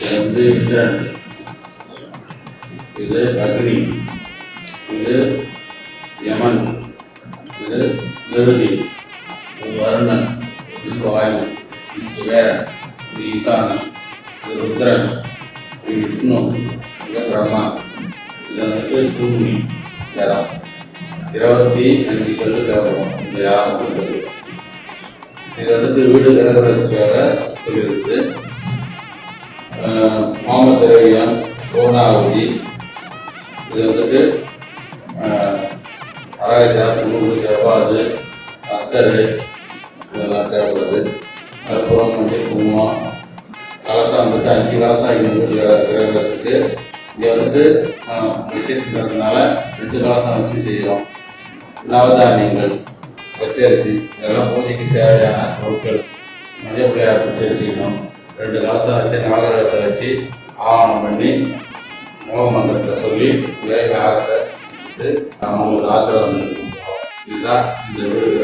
இது வந்து இந்திரன் இது அக்னி இது யமன் இது நிருதி இது வருணன் இது வாயு இது குபேரன் இது ஈசானன் இது ருத்ரன் இது விஷ்ணு இது பிரம்மா இது வந்துட்டு சூரியி இடம் இருபத்தி அஞ்சு கல் தேவைப்படும். இந்த யாகம் இது வந்துட்டு வீடு கிரகரசத்துக்காக சொல்லியிருக்கு. மாமத்திரவியம் பூர்ணாவதி இது வந்துட்டு அராஜா குழு ஜவாது அத்தரு இதெல்லாம் தேவைப்படுது. அப்புறம் மஞ்சள் குங்குமம் கலசம் வந்துட்டு அஞ்சு கலசம் ஐநூறு இங்கே வந்து விஷயத்துக்கிறதுனால ரெண்டு கலசம் வச்சு செய்கிறோம் நவதானியங்கள் பச்சரிசி இதெல்லாம் பூஜைக்கு தேவையான பொருட்கள். மஞ்சள் பிள்ளையார் வச்சு வச்சுக்கணும். ரெண்டு கலசம் வச்சு நவகிரகத்தை வச்சு ஆவணம் பண்ணி முக மந்திரத்தை சொல்லி வேக ஆகத்தை வச்சுட்டு அவங்களுக்கு ஆசீர்வாதம் இதுதான் இந்த வீடு